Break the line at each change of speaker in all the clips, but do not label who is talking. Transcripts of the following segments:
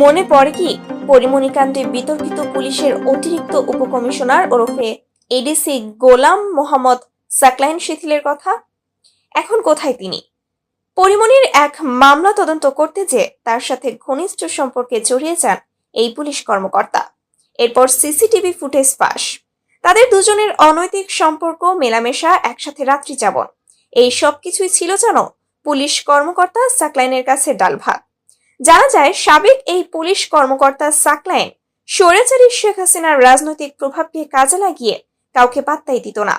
মনে পড়ে কি? পরিমণিকান্তে বিতর্কিত পুলিশের অতিরিক্ত উপকমিশনার ওরফে এডিসি গোলাম মোহাম্মদ সাকলাইন শিথিলের কথা? এখন কোথায় তিনি? পরিমণির এক মামলা তদন্ত করতে যে তার সাথে ঘনিষ্ঠ সম্পর্কে জড়িয়ে যান এই পুলিশ কর্মকর্তা। এরপর সিসিটিভি ফুটেজ পাস তাদের দুজনের অনৈতিক সম্পর্ক মেলামেশা, একসাথে রাত্রি যাপন এই সব কিছুই ছিল যেন পুলিশ কর্মকর্তা সাকলাইনের কাছে ডাল ভাত জানা যায়, সাবেক এই পুলিশ কর্মকর্তা সাকলাইন স্বৈরাচারী শেখ হাসিনার রাজনৈতিক প্রভাবকে কাজে লাগিয়ে কাউকে পাত্তাই দিত না।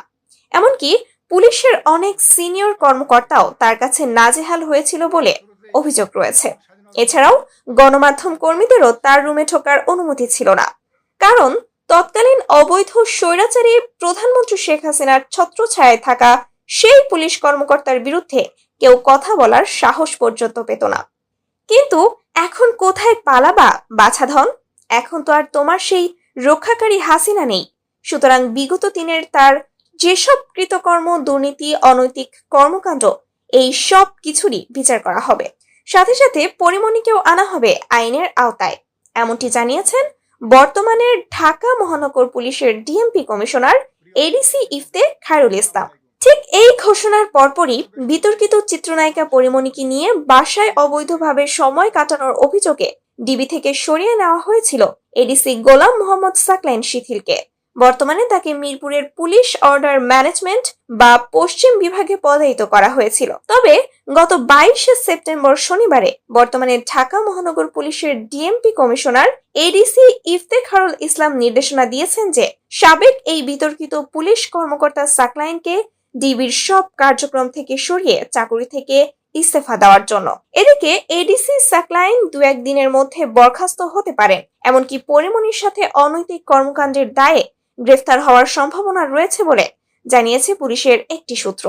এমনকি পুলিশের অনেক সিনিয়র কর্মকর্তাও তার কাছে নাজেহাল হয়েছিল বলে অভিযোগ রয়েছে। এছাড়াও গণমাধ্যম কর্মীদেরও তার রুমে ঢোকার অনুমতি ছিল না। কারণ তৎকালীন অবৈধ স্বৈরাচারী প্রধানমন্ত্রী শেখ হাসিনার ছত্রছায়ায় থাকা সেই পুলিশ কর্মকর্তার বিরুদ্ধে কেউ কথা বলার সাহস পর্যন্ত পেত না। কিন্তু এখন কোথায় পালাবা, বাছাধন? এখন তো আর তোমার সেই রক্ষাকারী হাসিনা নেই। সুতরাং বিগত দিনের তার যেসব কৃতকর্ম, দুর্নীতি, অনৈতিক কর্মকাণ্ড, এই সব কিছুরই বিচার করা হবে। সাথে সাথে পরিমণিকেও আনা হবে আইনের আওতায়। এমনটি জানিয়েছেন বর্তমানের ঢাকা মহানগর পুলিশের DMP commissioner ADC Ifte Khairul Islam. ঠিক এই ঘোষণার পরপরই বিতর্কিত চিত্রনায়িকা পরিমণিকে নিয়ে বাসায় অবৈধভাবে সময় কাটানোর অভিযোগে ডিবি থেকে সরিয়ে নেওয়া হয়েছিল এডিসি গোলাম মোহাম্মদ সাকলাইন শিথিলকে। বর্তমানে তাকে মিরপুরের পুলিশ অর্ডার ম্যানেজমেন্ট বা পশ্চিম বিভাগে পদায়িত করা হয়েছিল। তবে গত বাইশে সেপ্টেম্বর শনিবারে বর্তমানে ঢাকা মহানগর পুলিশের DMP commissioner ADC Iftekharul Islam নির্দেশনা দিয়েছেন যে সাবেক এই বিতর্কিত পুলিশ কর্মকর্তা সাকলাইনকে ডিবির সব কার্যক্রম থেকে সরিয়ে চাকরি থেকে ইস্তফা দেওয়ার জন্য। এদিকে এডিসি সাকলাইন দু একদিনের মধ্যে বরখাস্ত হতে পারেন এমনকি পরিমণির সাথে অনৈতিক কর্মকাণ্ডের দায়ে গ্রেফতার হওয়ার সম্ভাবনা রয়েছে বলে জানিয়েছে পুলিশের একটি সূত্র।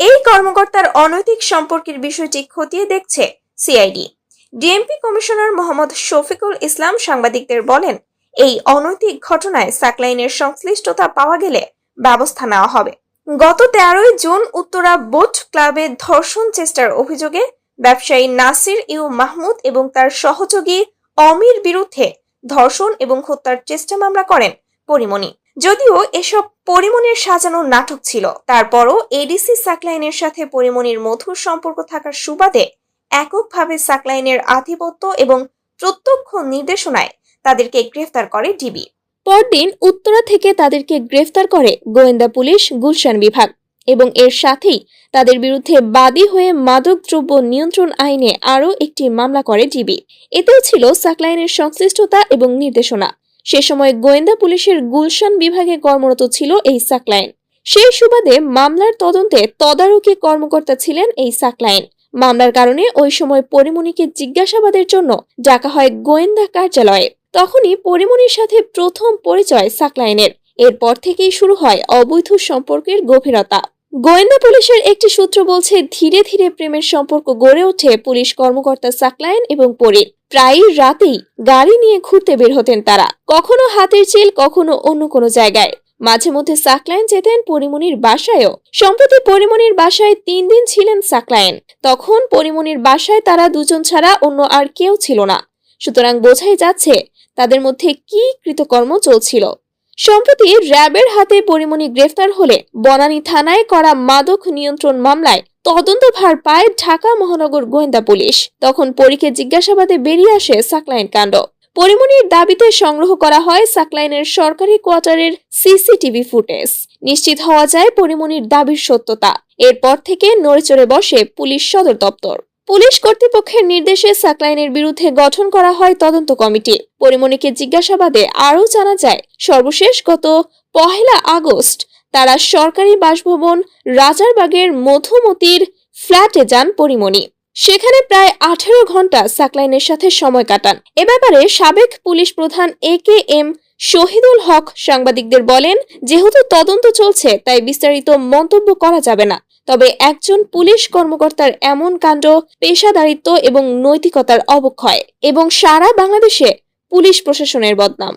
এই কর্মকর্তার অনৈতিক সম্পর্কের বিষয়টি খতিয়ে দেখছে CID DMP commissioner Mohammad Shafiqul Islam সাংবাদিকদের বলেন, এই অনৈতিক ঘটনায় সাকলাইনের সংশ্লিষ্টতা পাওয়া গেলে ব্যবস্থা নেওয়া হবে। গত তেরোই জুন উত্তরা বোট ক্লাবে ধর্ষণ চেষ্টার অভিযোগে ব্যবসায়ী নাসির ইউ মাহমুদ এবং তার সহযোগী অমির বিরুদ্ধে ধর্ষণ এবং হত্যার চেষ্টা মামলা করেন পরিমণি। যদিও এসব পরিমণির সাজানো নাটক ছিল, তারপরও এডিসি সাকলাইনের সাথে পরিমণির মধুর সম্পর্ক থাকার সুবাদে এককভাবে সাকলাইনের আধিপত্য এবং প্রত্যক্ষ নির্দেশনায় তাদেরকে গ্রেফতার করে ডিবি। পরদিন উত্তরা থেকে তাদেরকে গ্রেফতার করে গোয়েন্দা পুলিশ গুলশান বিভাগ এবং এর সাথেই তাদের বিরুদ্ধে বাদী হয়ে মাদকদ্রব্য নিয়ন্ত্রণ আইনে আরও একটি মামলা করে ডিবি এতেও ছিল সাকলাইনের সংশ্লিষ্টতা এবং নির্দেশনা। সে সময় গোয়েন্দা পুলিশের গুলশান বিভাগে কর্মরত ছিল এই সাকলাইন। সেই সুবাদে মামলার তদন্তে তদারকি কর্মকর্তা ছিলেন এই সাকলাইন। মামলার কারণে ওই সময় পরিমণিকে জিজ্ঞাসাবাদের জন্য ডাকা হয় গোয়েন্দা কার্যালয়ে। তখনই পরিমণির সাথে প্রথম পরিচয় সাকলাইনের। এরপর থেকেই শুরু হয় অবৈধ সম্পর্কের গভীরতা। গোয়েন্দা পুলিশের একটি সূত্র বলছে, ধীরে ধীরে প্রেমের সম্পর্ক গড়ে ওঠে পুলিশ কর্মকর্তা সাকলাইন এবং পরীর। প্রায়ই রাতেই গাড়ি নিয়ে ঘুরতে বের হতেন তারা। কখনো হাতের চিল, কখনো অন্য কোনো জায়গায়। মাঝে মধ্যে সাকলাইন যেতেন পরিমণির বাসায়ও। সম্প্রতি পরিমণির বাসায় তিন দিন ছিলেন সাকলাইন। তখন পরিমণির বাসায় তারা দুজন ছাড়া অন্য আর কেউ ছিল না। সুতরাং বোঝাই যাচ্ছে তাদের মধ্যে কি কৃতকর্ম চলছিল? সম্প্রতি র্যাবের হাতে পরিমণি গ্রেফতার হলে বনানী থানায় করা মাদক নিয়ন্ত্রণ মামলায় তদন্তভার পায় ঢাকা মহানগর গোয়েন্দা পুলিশ। তখন পরীকে জিজ্ঞাসাবাদে বেরিয়ে আসে সাকলাইন কাণ্ড। পরিমণির দাবিতে সংগ্রহ করা হয় সাকলাইনের সরকারি কোয়ার্টারের সিসিটিভি ফুটেজ। নিশ্চিত হওয়া যায় পরিমণির দাবির সত্যতা। এরপর থেকে নড়েচড়ে বসে পুলিশ সদর দপ্তর। পুলিশ কর্তৃপক্ষের নির্দেশে সাকলাইনের বিরুদ্ধে গঠন করা হয় তদন্ত কমিটি। পরিমণিকে জিজ্ঞাসাবাদে আরও জানা যায়, সর্বশেষ গত পহেলা আগস্ট তারা সরকারি বাসভবন রাজারবাগের মধুমতির ফ্ল্যাটে যান পরিমণি সেখানে প্রায় আঠেরো ঘণ্টা সাকলাইনের সাথে সময় কাটান। এ ব্যাপারে সাবেক পুলিশ প্রধান এ কে এম শহীদুল হক সাংবাদিকদের বলেন, যেহেতু তদন্ত চলছে, তাই বিস্তারিত মন্তব্য করা যাবে না। তবে একজন পুলিশ কর্মকর্তার এমন কাণ্ড পেশাদারিত্ব এবং নৈতিকতার অবক্ষয় এবং সারা বাংলাদেশে পুলিশ প্রশাসনের বদনাম।